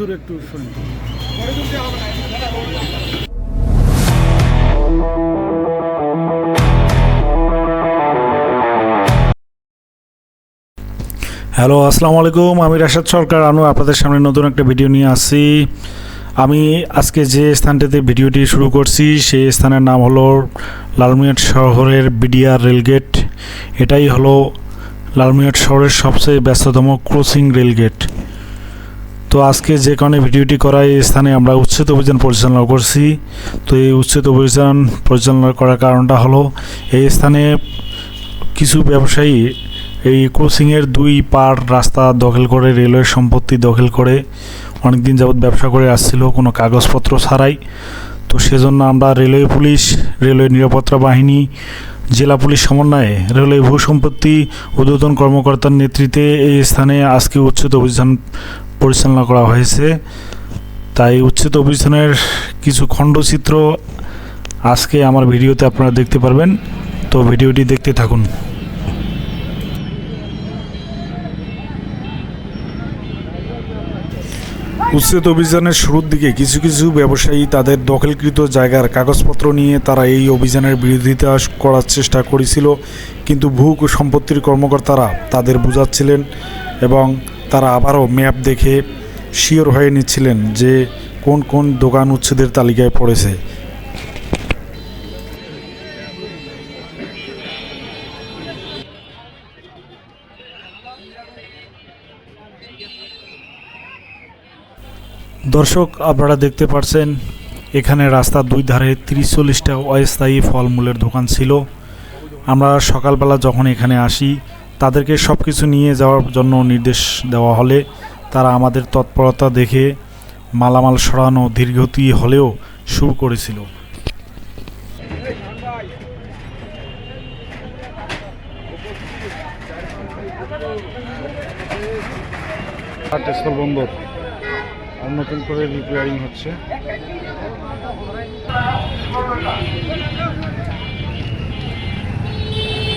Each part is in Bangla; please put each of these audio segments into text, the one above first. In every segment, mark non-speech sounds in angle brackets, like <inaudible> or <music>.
হুজুর একটু শুনুন। হ্যালো, আসসালামু আলাইকুম। আমি রাশাদ সরকার। আনু আপনাদের সামনে নতুন একটা ভিডিও নিয়ে আসছি আমি আজকে যে স্থানটিতে ভিডিওটি শুরু করছি, সেই স্থানের নাম হলো লালমিয়াট শহরের বিডিআর রেলগেট। এটাই হলো লালমিয়াট শহরের সবচেয়ে ব্যস্ততম ক্রসিং রেলগেট। তো আজকে যে কারণে ভিডিওটি করা এই স্থানে আমরা উচ্ছেদ অভিযান পরিচালনা করছি। তো এই উচ্ছেদ অভিযান পরিচালনা করার কারণটা হলো, এই স্থানে কিছু ব্যবসায়ী এই ক্রসিংয়ের দুই পার রাস্তা দখল করে, রেলওয়ে সম্পত্তি দখল করে অনেক দিন যাবৎ ব্যবসা করে আসছিল, কোনো কাগজপত্র ছাড়াই। তো সেজন্য আমরা রেলওয়ে পুলিশ, রেলওয়ে নিরাপত্তা বাহিনী, জেলা পুলিশ সমন্বয়ে রেলওয়ে ভূ সম্পত্তি ঊর্ধ্বতন কর্মকর্তার নেতৃত্বে এই স্থানে আজকে উচ্ছেদ অভিযান পরিচালনা করা হয়েছে। তাই উচ্ছেদ অভিযানের কিছু খণ্ডচিত্র আজকে আমার ভিডিওতে আপনারা দেখতে পারবেন। তো ভিডিওটি দেখতে থাকুন। উচ্ছেদ অভিযানের শুরুর দিকে কিছু কিছু ব্যবসায়ী তাদের দখলকৃত জায়গার কাগজপত্র নিয়ে তারা এই অভিযানের বিরোধিতা করার চেষ্টা করেছিল। কিন্তু ভূ সম্পত্তির কর্মকর্তারা তাদের বোঝাচ্ছিলেন এবং তারা আবারও ম্যাপ দেখে শিওর হয়ে নিচ্ছিলেন যে কোন কোন দোকান উচ্ছেদের তালিকায় পড়েছে। দর্শক, আপনারা দেখতে পাচ্ছেন এখানে রাস্তার দুই ধারে তিরিশ চল্লিশটা অস্থায়ী ফলমূলের দোকান ছিল। আমরা সকালবেলা যখন এখানে আসি তাদেরকে সব কিছু নিয়ে যাওয়ার জন্য নির্দেশ দেওয়া হলে তারা আমাদের তৎপরতা দেখে মালামাল সরানো দীর্ঘতি হলেও শুরু করেছিল। বন্দর। আর নতুন করে রিপেয়ারিং হচ্ছে।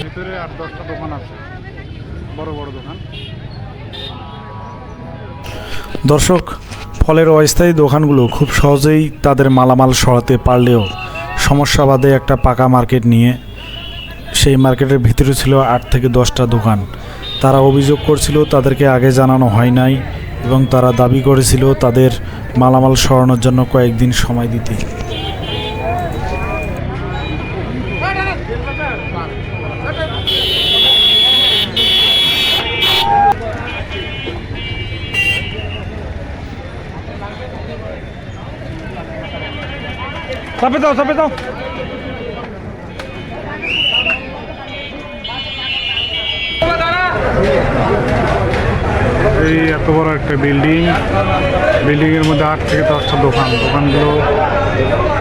ভিতরে আট দশটা দোকান আছে। দর্শক, ফলের অস্থায়ী দোকানগুলো খুব সহজেই তাদের মালামাল সরাতে পারলেও সমস্যা বাদে একটা পাকা মার্কেট নিয়ে সেই মার্কেটের ভিতরে ছিল আট থেকে দশটা দোকান। তারা অভিযোগ করছিল, তাদেরকে আগে জানানো হয় নাই এবং তারা দাবি করেছিল তাদের মালামাল সরানোর জন্য কয়েকদিন সময় দিতে। চাপে দাও চাপে দাও। এই এত বড় একটা বিল্ডিং বিল্ডিং এর মধ্যে আট থেকে দশটা দোকান। দোকানগুলো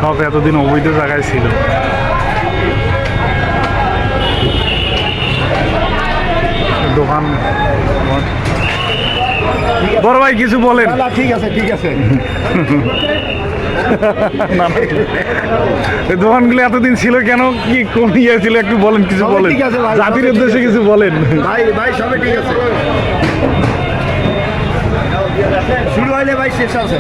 সব এতদিন অবৈধ জায়গায় ছিল। দোকান। বড় ভাই কিছু বলেন। ঠিক আছে ঠিক আছে। <laughs> না। দোকানগুলো এতদিন ছিল কেন? কি কোন ইয়ে ছিল? একটু বলেন কিছু বলেন। জাতির উদ্দেশ্যে কিছু বলেন। ভাই ভাই সবাই ঠিক আছে। শুরু হইলে ভাই শেষ আছে।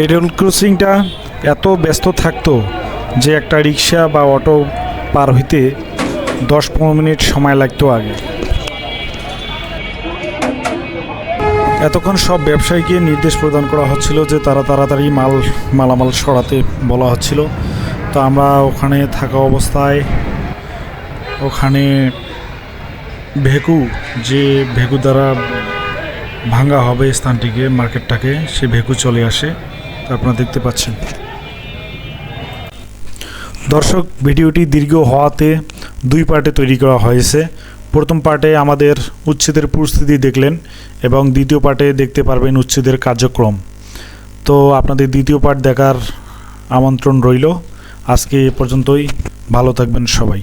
এই রেল ক্রসিংটা এত ব্যস্ত থাকতো যে একটা রিক্সা বা অটো পার হইতে দশ পনেরো মিনিট সময় লাগতো আগে। এতক্ষণ সব ব্যবসায়ীকে নির্দেশ প্রদান করা হচ্ছিল যে তারা তাড়াতাড়ি মাল, মালামাল সরাতে বলা হচ্ছিল। তো আমরা ওখানে থাকা অবস্থায় ওখানে ভেকু, যে ভেকু দ্বারা ভাঙ্গা হবে স্থানটিকে, মার্কেটটাকে, সে ভেকু চলে আসে। আপনারা দেখতে পাচ্ছেন। দর্শক, ভিডিওটি দীর্ঘ হওয়াতে দুই পার্টে তৈরি করা হয়েছে। প্রথম পার্টে আমাদের উচ্ছেদের পরিস্থিতি দেখলেন এবং দ্বিতীয় পার্টে দেখতে পারবেন উচ্ছেদের কার্যক্রম। তো আপনাদের দ্বিতীয় পার্ট দেখার আমন্ত্রণ রইল। আজকে এ পর্যন্তই। ভালো থাকবেন সবাই।